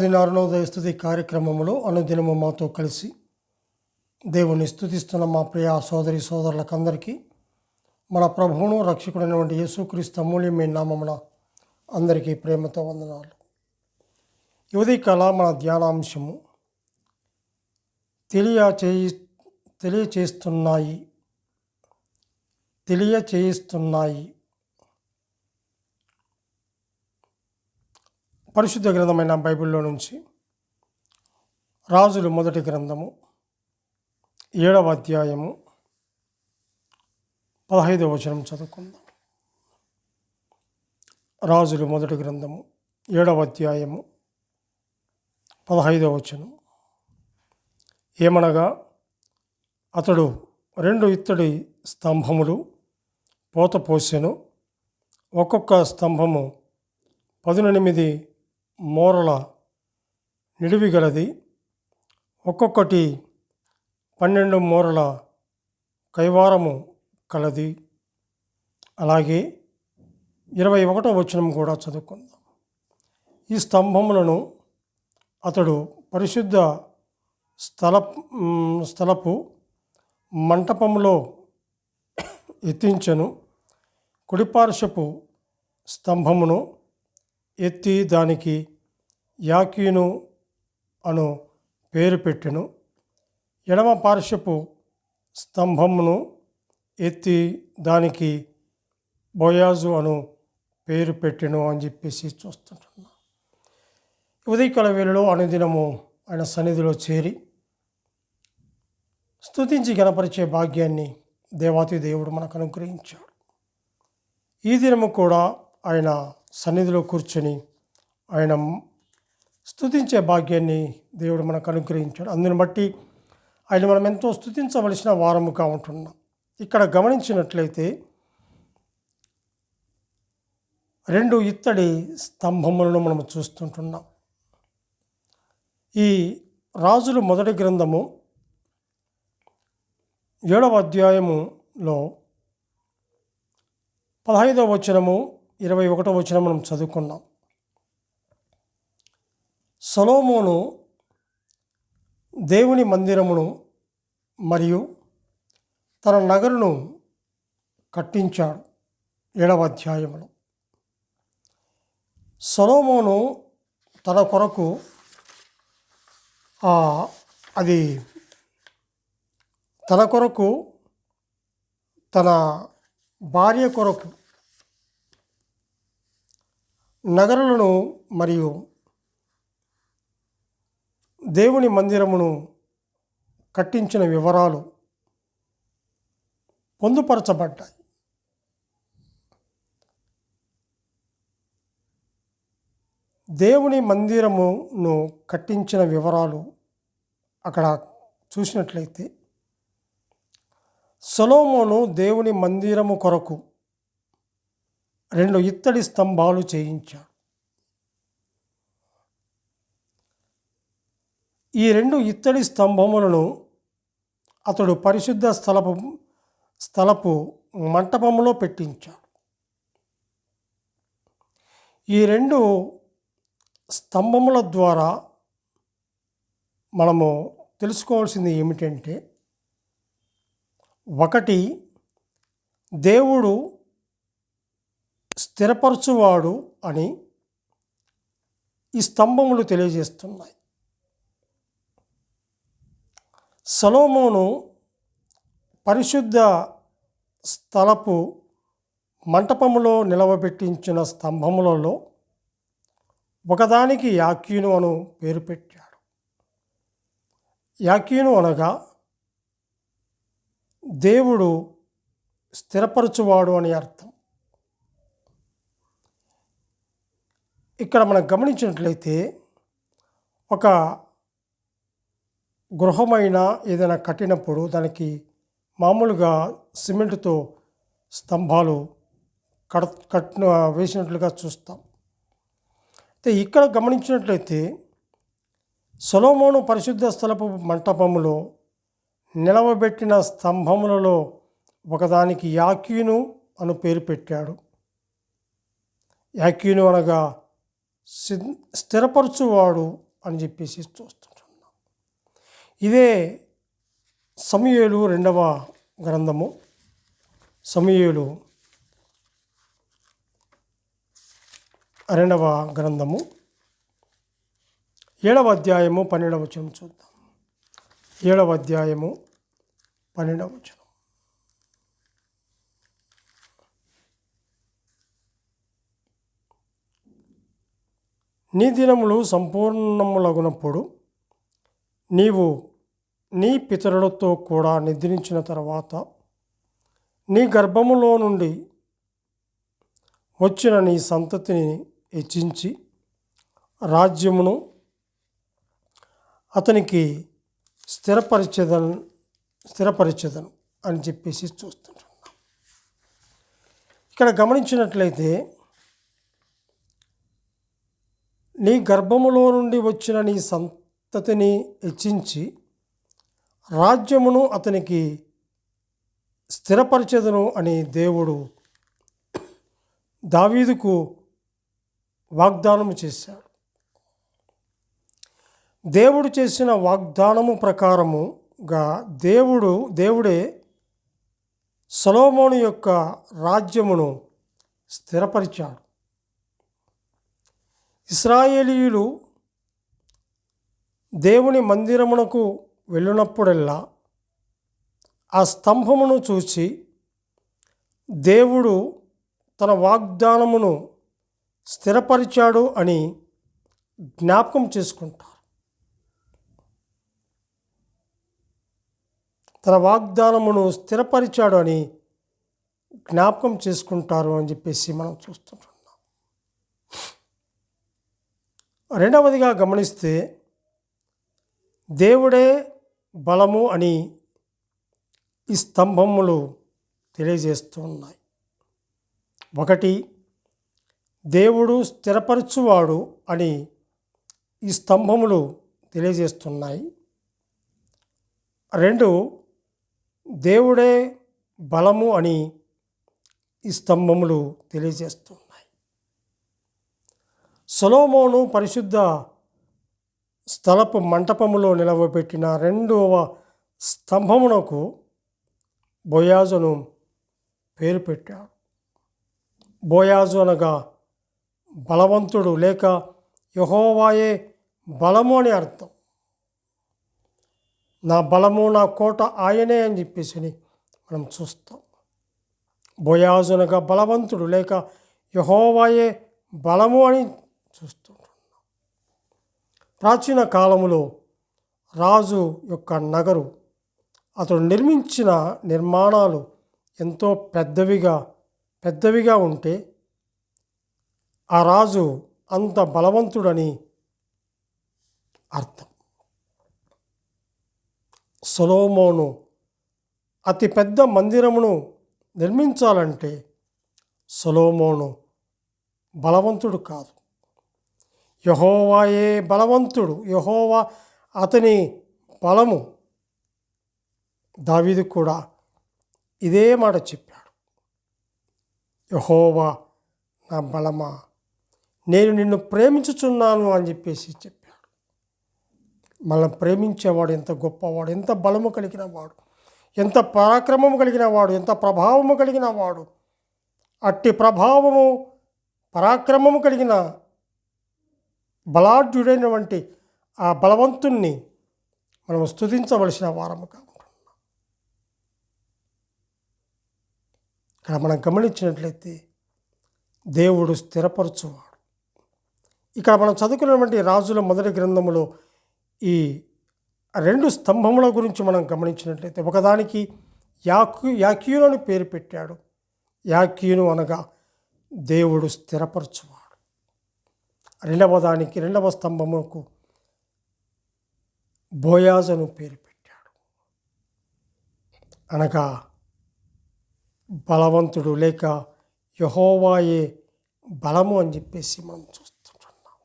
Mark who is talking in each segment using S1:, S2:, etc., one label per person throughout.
S1: అనుదిన అరుణోదయ స్థుతి కార్యక్రమంలో అనుదినము మాతో కలిసి దేవుని స్థుతిస్తున్న మా ప్రియ సోదరి సోదరులకందరికీ మన ప్రభువును రక్షకుడైనటువంటి యేసుక్రీస్తు అమూల్యమైన నామమున అందరికీ ప్రేమతో వందనాలు. యువతి కళ మన ధ్యానాంశము. తెలియచేయి తెలియచేస్తున్నాయి తెలియచేయిస్తున్నాయి. పరిశుద్ధ గ్రంథమైన బైబిల్లో నుంచి రాజులు మొదటి గ్రంథము ఏడవ అధ్యాయము పదహైదవ వచనం చదువుకుందాం. రాజులు మొదటి గ్రంథము ఏడవ అధ్యాయము పదహైదవ వచనం. ఏమనగా అతడు రెండు ఇత్తడి స్తంభములు పోత పోసెను ఒక్కొక్క స్తంభము పదునెనిమిది మూరల నిడివి గలది ఒక్కొక్కటి పన్నెండు మూరల కైవారము కలది. అలాగే ఇరవై ఒకటో వచనం కూడా చదువుకుందాం. ఈ స్తంభములను అతడు పరిశుద్ధ స్థల స్థలపు మంటపంలో ఎత్తించను. కుడిపార్శ్వపు స్తంభమును ఎత్తి దానికి యాకీను అను పేరు పెట్టెను. ఎడమ పార్శ్వపు స్తంభమును ఎత్తి దానికి బోయాజు అను పేరు పెట్టెను అని చెప్పేసి చూస్తుంటున్నా. ఉదయకాల వేళలో అనుదినము ఆయన సన్నిధిలో చేరి స్తుతించి గణపరిచే భాగ్యాన్ని దేవాతి దేవుడు మనకు అనుగ్రహించాడు. ఈ దినము కూడా ఆయన సన్నిధిలో కూర్చొని ఆయన స్థుతించే భాగ్యాన్ని దేవుడు మనకు అనుగ్రహించాడు. అందుని బట్టి ఆయన మనం ఎంతో స్తుతించవలసిన వారముగా ఉంటున్నాం. ఇక్కడ గమనించినట్లయితే రెండు ఇత్తడి స్తంభములను మనం చూస్తుంటున్నాం. ఈ రాజులు మొదటి గ్రంథము ఏడవ అధ్యాయములో పదహైదవ వచనము ఇరవై ఒకటో వచ్చిన మనం చదువుకున్నాం. సొలోమోను దేవుని మందిరమును మరియు తన నగరును కట్టించాడు. ఏడవ అధ్యాయములో సొలోమోను తన కొరకు అది తన కొరకు తన భార్య కొరకు నగరులను మరియు దేవుని మందిరమును కట్టించిన వివరాలు పొందుపరచబడ్డాయి. దేవుని మందిరమును కట్టించిన వివరాలు అక్కడ చూసినట్లయితే సొలోమోను దేవుని మందిరము కొరకు రెండు ఇత్తడి స్తంభాలు చేయించాడు. ఈ రెండు ఇత్తడి స్తంభములను అతడు పరిశుద్ధ స్థలపు స్థలపు మంటపములో పెట్టించాడు. ఈ రెండు స్తంభముల ద్వారా మనము తెలుసుకోవాల్సింది ఏమిటంటే ఒకటి దేవుడు స్థిరపరచువాడు అని ఈ స్తంభములు తెలియజేస్తున్నాయి. సలోమోను పరిశుద్ధ స్థలపు మంటపములో నిలవబెట్టించిన స్తంభములలో ఒకదానికి యాక్యూను అను పేరు పెట్టాడు. యాక్యూను అనగా దేవుడు స్థిరపరచువాడు అని అర్థం. ఇక్కడ మనం గమనించినట్లయితే ఒక గృహమైన ఏదైనా కట్టినప్పుడు దానికి మామూలుగా సిమెంట్తో స్తంభాలు కడ కట్టిన వేసినట్లుగా చూస్తాం. అయితే ఇక్కడ గమనించినట్లయితే సొలోమోను పరిశుద్ధ స్థలపు మంటపములో నిలవబెట్టిన స్తంభములలో ఒకదానికి యాక్యూను అను పేరు పెట్టాడు. యాక్యూను అనగా స్థిరపరచువాడు అని చెప్పేసి చూస్తుంటున్నాం ఇదే సమయలు రెండవ గ్రంథము. సమయలు రెండవ గ్రంథము. ఏడవ అధ్యాయము పన్నెండవ వచనం చూద్దాం. ఏడవ అధ్యాయము పన్నెండవ వచనం. నీ దినములు సంపూర్ణములగునప్పుడు నీవు నీ పితరులతో కూడా నిద్రించిన తర్వాత నీ గర్భములో నుండి వచ్చిన నీ సంతతిని హెచ్చించి రాజ్యమును అతనికి స్థిరపరిచేదను స్థిరపరిచేదను అని చెప్పేసి చూస్తుంటున్నాం. ఇక్కడ గమనించినట్లయితే నీ గర్భములో నుండి వచ్చిన నీ సంతతిని హెచ్చించి రాజ్యమును అతనికి స్థిరపరిచెదను అని దేవుడు దావీదుకు వాగ్దానము చేశాడు. దేవుడు చేసిన వాగ్దానము ప్రకారముగా దేవుడు దేవుడే సొలోమోను యొక్క రాజ్యమును స్థిరపరిచాడు. ఇస్రాయేలీయులు దేవుని మందిరమునకు వెళ్ళినప్పుడల్లా ఆ స్తంభమును చూచి దేవుడు తన వాగ్దానమును స్థిరపరిచాడు అని జ్ఞాపకం చేసుకుంటారు. తన వాగ్దానమును స్థిరపరిచాడు అని జ్ఞాపకం చేసుకుంటారు అని చెప్పేసి మనం చూస్తున్నాం. రెండవదిగా గమనిస్తే దేవుడే బలము అని ఈ స్తంభములు తెలియజేస్తున్నాయి ఒకటి దేవుడు స్థిరపరచువాడు అని ఈ స్తంభములు తెలియజేస్తున్నాయి. రెండు దేవుడే బలము అని ఈ స్తంభములు తెలియజేస్తున్నాయి. సొలోమోను పరిశుద్ధ స్థలపు మంటపములో నిలవబెట్టిన రెండవ స్తంభమునకు బోయాజును పేరు పెట్టాడు. బోయాజు అనగా బలవంతుడు లేక యహోవాయే బలము అని అర్థం. నా బలము నా కోట ఆయనే అని చెప్పేసి మనం చూస్తాం. బోయాజు అనగా బలవంతుడు లేక యహోవాయే బలము అని చూస్తుంటున్నాం ప్రాచీన కాలములో రాజు యొక్క నగరు అతడు నిర్మించిన నిర్మాణాలు ఎంతో పెద్దవిగా పెద్దవిగా ఉంటే ఆ రాజు అంత బలవంతుడని అర్థం. సొలోమోను అతి పెద్ద మందిరమును నిర్మించాలంటే సొలోమోను బలవంతుడు కాదు. యహోవాయే బలవంతుడు. యహోవా అతని బలము. దావీదు కూడా ఇదే మాట చెప్పాడు. యహోవా నా బలమా? నేను నిన్ను ప్రేమించుచున్నాను అని చెప్పేసి చెప్పాడు. మనల్ని ప్రేమించేవాడు ఎంత గొప్పవాడు ఎంత బలము కలిగిన వాడు ఎంత పరాక్రమము కలిగిన వాడు ఎంత ప్రభావము కలిగిన వాడు. అట్టి ప్రభావము పరాక్రమము కలిగిన బలాఢ్యుడైనటువంటి ఆ బలవంతుణ్ణి మనం స్తుతించవలసిన వారముగా ఉంటున్నాం ఇక్కడ మనం గమనించినట్లయితే దేవుడు స్థిరపరచువాడు. ఇక్కడ మనం చదువుకున్నటువంటి రాజుల మొదటి గ్రంథములో ఈ రెండు స్తంభముల గురించి మనం గమనించినట్లయితే ఒకదానికి యాకు యాక్యూను అని పేరు పెట్టాడు. యాక్యూను అనగా దేవుడు స్థిరపరచువాడు. రెండవ దానికి రెండవ స్తంభముకు బోయాజ్ అని పేరు పెట్టాడు. అనగా బలవంతుడు లేక యహోవాయే బలము అని చెప్పేసి మనం చూస్తుంటున్నాం.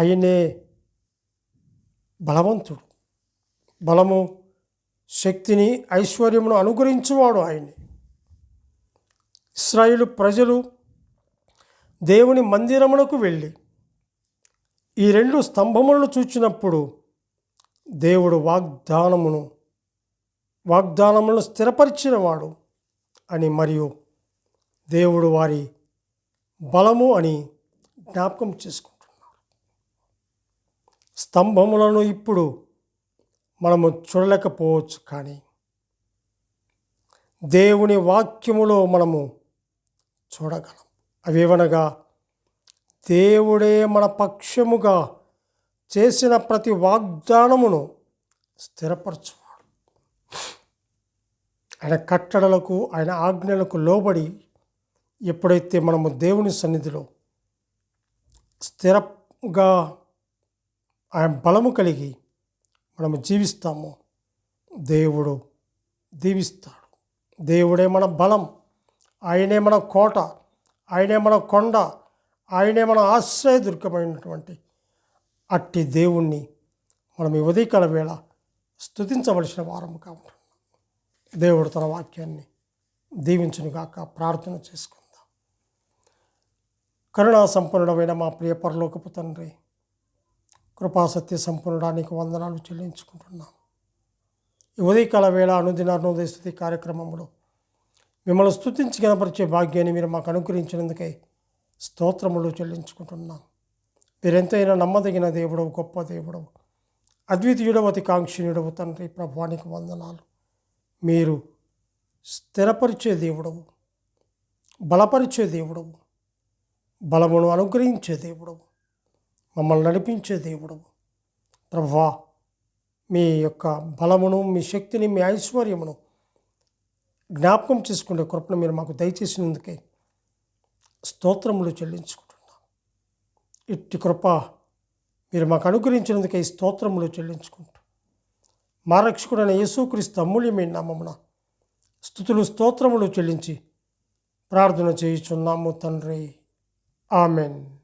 S1: ఆయనే బలవంతుడు. బలము శక్తిని ఐశ్వర్యమును అనుగ్రహించేవాడు ఆయనే. ఇస్రాయేలు ప్రజలు దేవుని మందిరమునకు వెళ్ళి ఈ రెండు స్తంభములను చూచినప్పుడు దేవుడు వాగ్దానమును వాగ్దానములను స్థిరపరిచినవాడు అని మరియు దేవుడు వారి బలము అని జ్ఞాపకం చేసుకుంటున్నారు. స్తంభములను ఇప్పుడు మనము చూడలేకపోవచ్చు కానీ దేవుని వాక్యములో మనము చూడగలం. అవేవనగా దేవుడే మన పక్షముగా చేసిన ప్రతి వాగ్దానమును స్థిరపరచువాడు. ఆయన కట్టడలకు ఆయన ఆజ్ఞలకు లోబడి ఎప్పుడైతే మనము దేవుని సన్నిధిలో స్థిరంగా ఆయన బలము కలిగి మనము జీవిస్తామో దేవుడు దీవిస్తాడు. దేవుడే మన బలం. ఆయనే మన కోట. ఆయనే మన కొండ ఆయనే మన ఆశ్రయదుర్గమైనటువంటి అట్టి దేవుణ్ణి మనం ఈ ఉదయకాల వేళ స్తుతించవలసిన వారముగా ఉంటున్నాం. దేవుడు తన వాక్యాన్ని దీవించునుగాక ప్రార్థన చేసుకుందాం. కరుణా సంపన్నుడమైన మా ప్రియ పరలోకపు తండ్రి కృపాసత్య సంపన్నుడానికి వందనాలు చెల్లించుకుంటున్నాం. ఈ ఉదయకాల వేళ అనుదిన అనుదయ స్థుతి కార్యక్రమంలో మిమ్మల్ని స్థుతించి కనపరిచే భాగ్యాన్ని మీరు మాకు అనుగ్రహించినందుకై స్తోత్రములు చెల్లించుకుంటున్నాం. మీరెంతైనా నమ్మదగిన దేవుడవు గొప్ప దేవుడవు అద్వితీయుడవు అతి కాంక్షణీయుడవు తండ్రి ప్రభానికి వందనాలు. మీరు స్థిరపరిచే దేవుడవు బలపరిచే దేవుడవు బలమును అనుగ్రహించే దేవుడవు మమ్మల్ని నడిపించే దేవుడవు. ప్రభా మీ యొక్క బలమును మీ శక్తిని మీ ఐశ్వర్యమును జ్ఞాపకం చేసుకునే కృపను మీరు మాకు దయచేసినందుకే స్తోత్రములు చెల్లించుకుంటున్నాం. ఇట్టి కృప మీరు మాకు అనుగ్రహించినందుకే స్తోత్రములు చెల్లించుకుంటూ మా రక్షకుడైన యేసుక్రీస్తు అమూల్యమైన నామమున స్థుతులు స్తోత్రములు చెల్లించి ప్రార్థన చేయుచున్నాము తండ్రి. ఆమెన్.